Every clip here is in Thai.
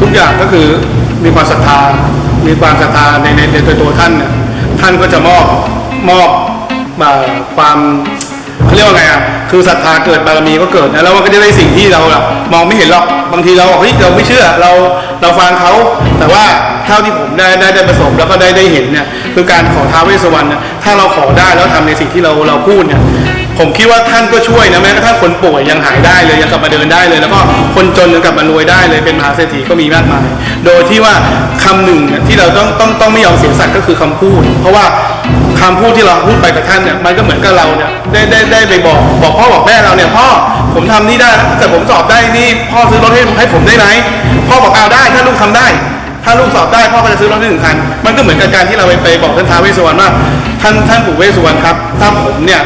ทุกอย่างก็คือมีความศรัทธา มีความศรัทธาในในในตัวตัวท่านเนี่ยท่านก็จะมอบมอบเอ่อความเขาเรียกว่าไงอะคือศรัทธาเกิดบารมีก็เกิดนะแล้วมันก็จะได้สิ่งที่เราอะมองไม่เห็นหรอกบางทีเราเฮ้ยเราไม่เชื่อเราเราฟังเขาแต่ว่าเท่าที่ผมได้ได้ได้ประสบแล้วก็ได้ได้เห็นเนี่ยคือการขอท้าวเวสสวรรณเนี่ยถ้าเราขอได้แล้วทำในสิ่งที่เราเราพูดเนี่ย ผมคิดว่าท่านก็ช่วยนะแม้กระทั่งคนป่วยยังหายได้เลยยังกลับมาเดินได้เลย แล้วก็คนจนยังกลับมารวยได้เลยเป็นมหาเศรษฐีก็มีมากมาย โดยที่ว่าคำหนึ่งเนี่ยที่เราต้องต้องต้องไม่ยอมเสียสัตย์ก็คือคำพูด เพราะว่าคำพูดที่เราพูดไปกับท่านเนี่ยมันก็เหมือนกับเราเนี่ยได้ได้ได้ไปบอกบอกพ่อบอกแม่เราเนี่ยพ่อผมทำนี่ได้แต่ผมสอบได้นี่พ่อซื้อรถให้ให้ผมได้ไหมพ่อบอกเอาได้ถ้าลูกทำได้ถ้าลูกสอบได้พ่อก็จะซื้อรถให้หนึ่งคัน มันก็เหมือนกับการที่เราไปไปบอกท่านท้าเวสสุวรรณว่าท่านท่านปู่เวสสุวรรณครับถ้าผมเนี่ย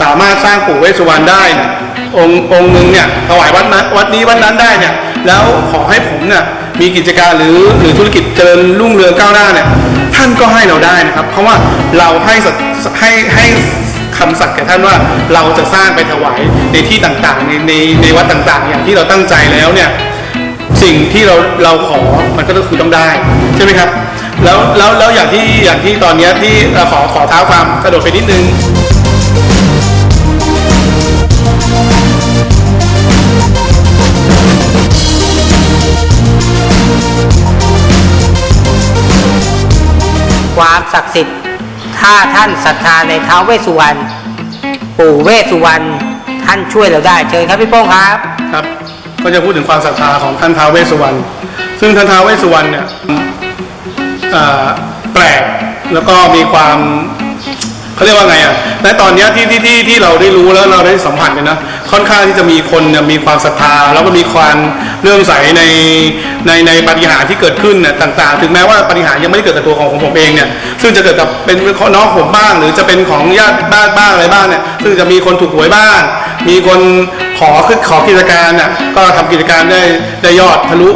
สามารถสร้างปู่เวสสุวรรณได้นี่ยองค์องค์หนึ่งเนี่ยถวายวัดนั้นวัดนี้วัดนั้นได้เนี่ยแล้วขอให้ผมเนี่ยมีกิจการหรือหรือธุรกิจเจริญรุ่งเรืองก้าวหน้าเนี่ยท่านก็ให้เราได้นะครับ เพราะว่าเราให้สัตให้ให้คำสัตย์แก่ท่านว่าเราจะสร้างไปถวายในที่ต่างๆในในในวัดต่างๆ อย่างที่เราตั้งใจแล้วเนี่ยสิ่งที่เราเราขอมันก็คือต้องได้ใช่ไหมครับแล้วแล้วแล้วอย่างที่อย่างที่ตอนเนี้ยที่เราขอขอเท้าความกระโดดไปนิดนึง ความศักดิ์สิทธิ์ ถ้าท่านศรัทธาในท้าวเวสสุวรรณปู่เวสสุวรรณท่านช่วยเราได้เชิญครับพี่โป้งครับ ครับ ก็จะพูดถึงความศรัทธาของท่านท้าวเวสสุวรรณซึ่งท่านท้าวเวสสุวรรณเนี่ยแปลกแล้วก็มีความ เขาเรียกว่าไงอะในตอนเนี้ยที่ที่ที่ที่เราได้รู้แล้วเราได้สัมผัสกันนะค่อนข้างที่จะมีคนเนี่ยมีความศรัทธาแล้วก็มีความเลื่อมใสในในในปฏิหารย์ที่เกิดขึ้นเนี่ยต่าง ๆ ถึงแม้ว่าปฏิหารย์ยังไม่ได้เกิดกับตัวของผมเองเนี่ยซึ่งจะเกิดกับเป็นน้องผมบ้าง หรือจะเป็นของญาติบ้านบ้างอะไรบ้างเนี่ยซึ่งจะมีคนถูกหวยบ้าง มีคนขอขึ้นขอกิจการน่ะก็ทำกิจการได้ได้ยอดทะลุ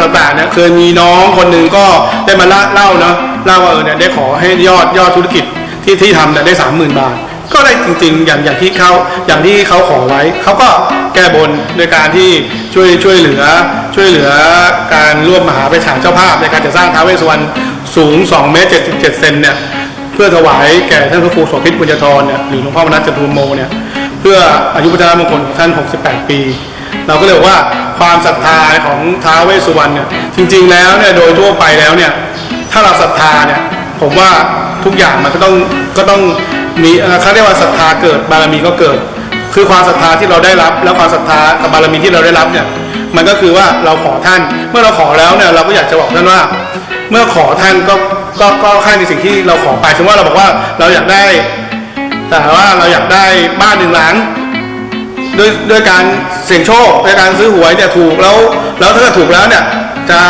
ต่างๆเนี่ยเคยมีน้องคนหนึ่งก็ได้มาเล่าเนาะเล่าว่าเออเนี่ยได้ขอให้ยอดยอดธุรกิจ ที่ที่ทำเนี่ยได้สามหมื่นบาท ก็ได้จริง ๆ อย่างอย่างที่เขาอย่างที่เขาขอไว้ เขาก็แก้บนโดยการที่ช่วยช่วยเหลือช่วยเหลือการร่วมมหาไประชาเจ้าภาพในการจะสร้างท้าวเวสสุวรรณสูง2เมตร77เซนเนี่ยเพื่อถวายแก่ท่านพระครูโสภิตบุญญธรเนี่ยหรือหลวงพ่อมนัสจตุโมเนี่ยเพื่ออายุพัฒนามงคลของท่าน 68 ปี เราก็เลยกว่าความศรัทธาของท้าวเวสสุวรรณเนี่ยจริง ๆ แล้วเนี่ยโดยทั่วไปแล้วเนี่ยถ้าเราศรัทธาเนี่ยผมว่า ทุกอย่างมันก็ต้องก็ต้องมีเอ่อเขาเรียกว่าศรัทธาเกิดบารมีก็เกิด คือความศรัทธาที่เราได้รับ แล้วความศรัทธากับบารมีที่เราได้รับเนี่ยมันก็คือว่าเราขอท่าน เมื่อเราขอแล้วเนี่ยเราก็อยากจะบอกท่านว่า เมื่อขอท่านก็ก็ก็ให้ในสิ่งที่เราขอไปสมมติว่าเราบอกว่าเราอยากได้ แต่ว่าเราอยากได้บ้านหนึ่งหลังด้วยด้วยการเสี่ยงโชคด้วยการซื้อหวยเนี่ยถูกแล้วแล้วถ้าเกิดถูกแล้วเนี่ยจะ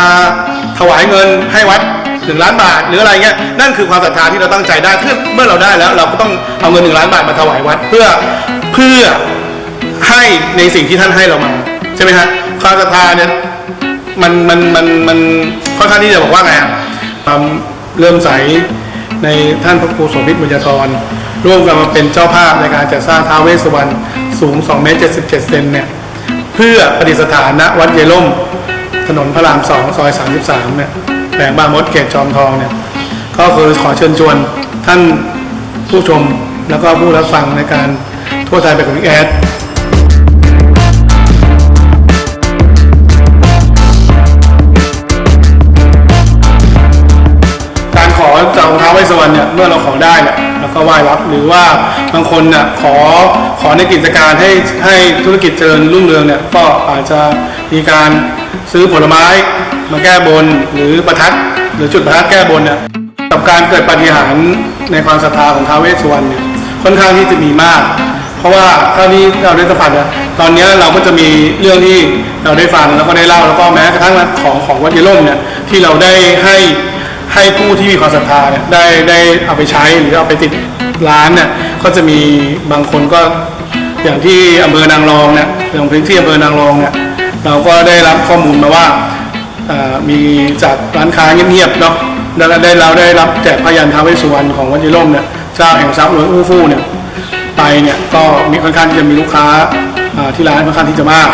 ถวายเงินให้วัด นึ่งล้านบาทหรืออะไรเงี้ยนั่นคือความศรัทธาที่เราตั้งใจได้คือเมื่อเราได้แล้วเราก็ต้องเอาเงินหนึ่งล้านบาทมาถวายวัดเพื่อเพื่อให้ในสิ่งที่ท่านให้เรามาใช่ไหมฮะความศรัทธาเนี่ยมันมันมันมันค่อนข้างที่จะบอกว่าไงอะความเลื่มใสในท่านพระครูโสภิตบุญญธรร่วมกันมาเป็นเจ้าภาพในการจัดสร้างท้าวเวสสุวรรณสูง2เมตร77เซนเนี่ยเพื่อประดิษฐานณวัดเยล่มถนนพระราม2ซอย 33เนี่ย แขวงบางมดเขตจอมทองเนี่ยก็คือขอเชิญชวนท่านผู้ชมแล้วก็ผู้รับฟังในการทั่วไทยไปกับวิกแอดการขอจากองค์ท้าวเวสสวรรณเนี่ยเมื่อเราขอได้เนี่ยเราก็ไหว้รับหรือว่าบางคนเนี่ยขอขอในกิจการให้ให้ธุรกิจเจริญรุ่งเรืองเนี่ยก็อาจจะ มีการซื้อผลไม้มาแก้บนหรือประทัดหรือจุดประทัดแก้บนเนี่ยกับการเกิดปฏิหารในความศรัทธาของท้าวเวสสุวรรณเนี่ยค่อนข้างที่จะมีมาก เพราะว่าเท่าที่เราได้สัมผัสเนี่ยตอนนี้เราก็จะมีเรื่องที่เราได้ฟังแล้วก็ได้เล่าแล้วก็แม้กระทั่งของของวัดเยล่มเนี่ยที่เราได้ให้ให้ผู้ที่มีความศรัทธาเนี่ยได้ได้เอาไปใช้หรือเอาไปติดร้านเนี่ยก็จะมีบางคนก็อย่างที่อำเภอนางรองเนี่ยอย่างพื้นที่อำเภอนางรองเนี่ย เราก็ได้รับข้อมูลมาว่ามีจากร้านค้าเงียบๆเนาะแล้วได้เราได้รับแจกพยันท้าวเวสุวรรณของวัดยิร่มเนี่ยเจ้าแห่งทรัพย์หลวงอู้ฟู่เนี่ยไปเนี่ยก็มีค่อนข้างที่จะมีลูกค้าที่ร้านค่อนข้างที่จะมาก